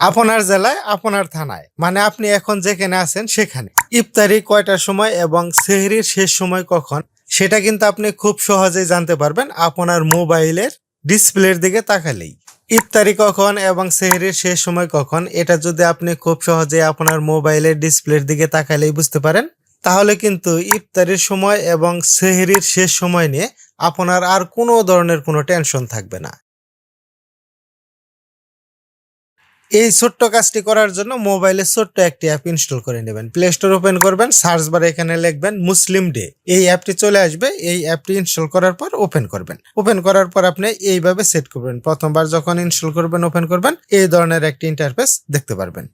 আপনার জেলায়, আপনার থানায়। মানে আপনি এখন যেখানে আছেন সেখানে। ইফতারি কয়টার সময় এবং সেহরির শেষ সময় কখন, সেটা কিন্তু আপনি খুব সহজেই জানতে পারবেন আপনার মোবাইলের ডিসপ্লের দিকে তাকালেই। ইফতারি কখন এবং সেহরির শেষ সময় কখন, এটা যদি আপনি খুব সহজে আপনার মোবাইলের ডিসপ্লের দিকে তাকালেই বুঝতে পারেন, তাহলে কিন্তু ইফতারির সময় এবং সেহরির শেষ সময় নিয়ে আপনার আর কোনো ধরনের কোনো টেনশন থাকবে না। এই ছোট্ট কাজটি করার জন্য মোবাইলে ছোট্ট একটি অ্যাপ ইনস্টল করে নেবেন। প্লে স্টোর ওপেন করবেন সার্চ বারে এখানে লিখবেন মুসলিম ডে এই অ্যাপটি চলে আসবে, এই অ্যাপটি ইনস্টল করার পর ওপেন করবেন। ওপেন করার পর আপনি এইভাবে সেট করবেন। প্রথমবার যখন ইনস্টল করবেন ওপেন করবেন, এই ধরনের একটি ইন্টারফেস দেখতে পারবেন।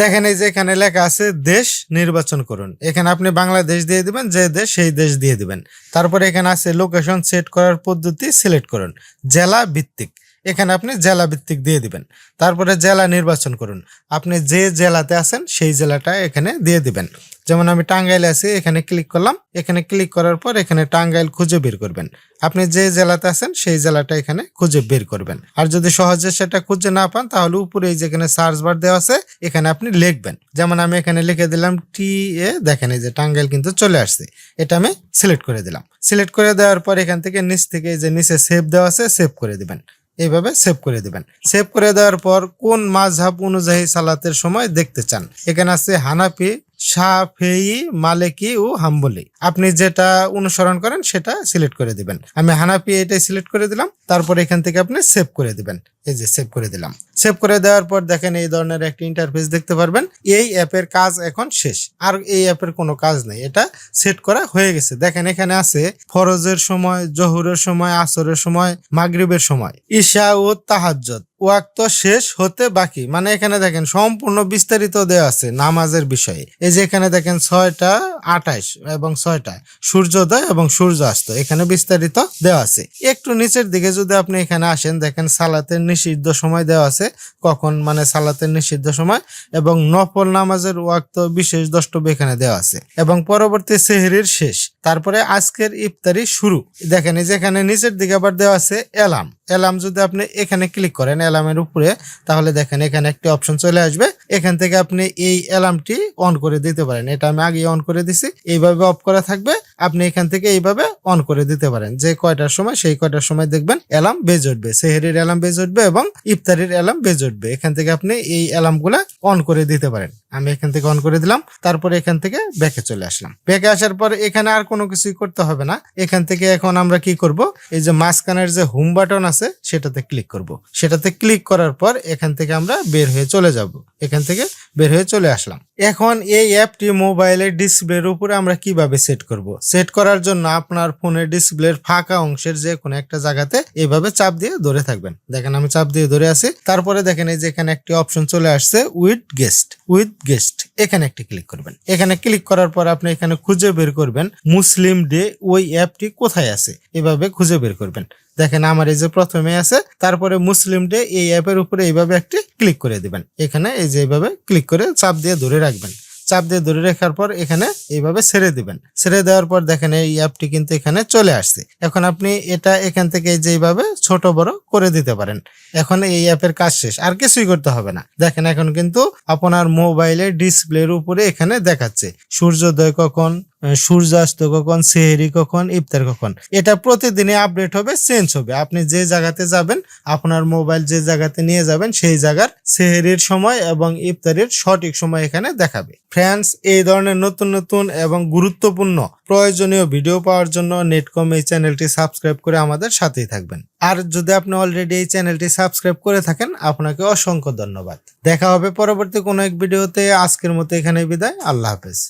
দেখেন এই যে এখানে লেখা আছে, দেশ নির্বাচন করুন। এখানে আপনি বাংলাদেশ দিয়ে দিবেন, যে দেশ সেই দেশ দিয়ে দিবেন। তারপরে এখানে আছে লোকেশন সেট করার পদ্ধতি সিলেক্ট করুন। জেলা ভিত্তিক। এখানে আপনি জেলা ভিত্তিক দিয়ে দিবেন। তারপরে জেলা নির্বাচন করুন। আপনি যে জেলাতে আছেন, সেই জেলাটা এখানে দিয়ে দিবেন। যেমন আমি টাঙ্গাইলে আছি, এখানে ক্লিক করলাম। এখানে ক্লিক করার পর এখানে টাঙ্গাইল খুঁজে বের করবেন। আপনি যে জেলাতে আছেন, সেই জেলাটা এখানে খুঁজে বের করবেন। আর যদি সহজে সেটা খুঁজে না পান, তাহলে উপরে যেখানে সার্চ বার দেওয়া আছে, এখানে আপনি লিখবেন। যেমন আমি এখানে লিখে দিলাম টি এ দেখেন এই যে টাঙ্গাইল কিন্তু চলে আসছে। এটা আমি সিলেক্ট করে দিলাম। সিলেক্ট করে দেওয়ার পর এখান থেকে নিচ থেকে যে নিচে সেভ দেওয়া আছে সেভ করে দিবেন। এইভাবে সেভ করে দিবেন। সেভ করে দেওয়ার পর কোন মাঝহাব অনুযায়ী সালাতের সময় দেখতে চান? এখানে আছে হানাফি সাফেই মালেকি ও হাম্বলি। আপনি যেটা অনুসরণ করেন, সেটা সিলেক্ট করে দিবেন। আমি হানাফি এটাই সিলেক্ট করে দিলাম, তারপর এখান থেকে আপনি সেভ করে দিবেন। এই যে সেভ করে দিলাম। সেভ করে দেওয়ার পর দেখেন এই ধরনের একটা ইন্টারফেস দেখতে পারবেন। এই অ্যাপের কাজ এখন শেষ। আর এই অ্যাপের কোনো কাজ নেই। এটা সেট করা হয়ে গেছে। দেখেন এখানে আছে ফরজের সময়, জহুরের সময়, আসরের সময়, মাগরিবের সময়। ঈশা ও তাহাজ্জত ওয়াক্ত শেষ হতে বাকি। মানে এখানে দেখেন, সম্পূর্ণ বিস্তারিত দেওয়া আছে নামাজের বিষয়ে। এই যে এখানে দেখেন, ছয়টা আঠাইশ এবং ছয়টা। সূর্যোদয় এবং সূর্যাস্ত, এখানে বিস্তারিত দেওয়া আছে। একটু নিচের দিকে যদি আপনি এখানে আসেন, দেখেন সালাতের নিষিদ্ধ সময় দেওয়া আছে। কখন? মানে সালাতের নিষিদ্ধ সময় এবং নফল নামাজের ওয়াক্ত বিশেষ দ্রষ্টব্য এখানে দেওয়া আছে। এবং পরবর্তী সেহরির শেষ। তারপরে আজকের ইফতারি শুরু। দেখেন, এই যে এখানে নিচের দিকে আবার দেওয়া আছে এলাম এলাম যদি আপনি এখানে ক্লিক করেন অ্যালার্মের উপরে, তাহলে দেখেন এখানে একটি অপশন চলে আসবে। এখান থেকে আপনি এই অ্যালার্মটি অন করে দিতে পারেন। এটা আমি আগে অন করে দিছি। এইভাবে অফ করা থাকবে। আপনি এখান থেকে এইভাবে অন করে দিতে পারেন। যে কয়টার সময়, সেই কয়টার সময় দেখবেন অ্যালার্ম বেজে উঠবে। সেহেরির অ্যালার্ম বেজে উঠবে এবং ইফতারির অ্যালার্ম বেজে উঠবে। এখান থেকে আপনি এই অ্যালার্মগুলা অন করে দিতে পারেন। আমি এখান থেকে অন করে দিলাম, তারপরে এখান থেকে ব্যাকে চলে আসলাম। ব্যাকে আসার পর এখানে আর কোনো কিছুই করতে হবে না। এখান থেকে এখন আমরা কি করব? এই যে মাঝখানের যে হোম বাটন আছে, সেটাতে ক্লিক করব। সেটাতে ক্লিক করার পর এখান থেকে আমরা বের হয়ে চলে যাব। এখান থেকে বের হয়ে চলে আসলাম। এখন এই অ্যাপটি মোবাইলের ডিসপ্লের উপরে আমরা কীভাবে সেট করব? সেট করার জন্য আপনার ফোনের ডিসপ্লের ফাঁকা অংশের যে কোনো একটা জায়গাতে এভাবে চাপ দিয়ে ধরে থাকবেন। দেখেন আমি চাপ দিয়ে ধরে আছি। তারপরে দেখেন এই যে এখানে একটি অপশন চলে আসছে, উইথ গেস্ট। উইথ গেস্ট, এখানে একটি ক্লিক করবেন। এখানে ক্লিক করার পর আপনি এখানে খুঁজে বের করবেন, মুসলিম ডে, ওই অ্যাপটি কোথায় আছে? এভাবে খুঁজে বের করবেন। দেখেন আমার এই যে প্রথমে আছে, তারপরে মুসলিম ডে, এই অ্যাপের উপরে এইভাবে একটি ক্লিক করে দিবেন। এখানে এই যে এইভাবে ক্লিক করে চাপ দিয়ে ধরে রাখবেন। চাপ দিয়ে ধরে রাখার পর এখানে এইভাবে ছেড়ে দিবেন। ছেড়ে দেওয়ার পর দেখেন এই অ্যাপটি কিন্তু এখানে চলে আসছে। এখন আপনি এটা এখান থেকে যেভাবে ছোট বড় করে দিতে পারেন। এখন এই অ্যাপের কাজ শেষ, আর কিছুই করতে হবে না। দেখেন এখন কিন্তু আপনার মোবাইলের ডিসপ্লের উপরে এখানে দেখাচ্ছে। সূর্যোদয় কখন? সূর্যাস্ত কখন, সেহেরি কখন, ইফতার কখন। এটা প্রতিদিনই আপডেট হবে চেঞ্জ হবে। আপনি যে জায়গাতে যাবেন, আপনার মোবাইল যে জায়গাতে নিয়ে যাবেন, সেই জায়গার সেহেরির সময় এবং ইফতারের সঠিক সময় এখানে দেখাবে। ফ্রেন্ডস এই ধরনের নতুন নতুন এবং গুরুত্বপূর্ণ প্রয়োজনীয় ভিডিও পাওয়ার জন্য নেটকম এই চ্যানেলটি সাবস্ক্রাইব করে আমাদের সাথেই থাকবেন। আর যদি আপনি অলরেডি এই চ্যানেলটি সাবস্ক্রাইব করে থাকেন, আপনাকে অসংখ্য ধন্যবাদ। দেখা হবে পরবর্তী কোনো এক ভিডিওতে আজকের মতো এখানে বিদায়। আল্লাহ হাফেজ।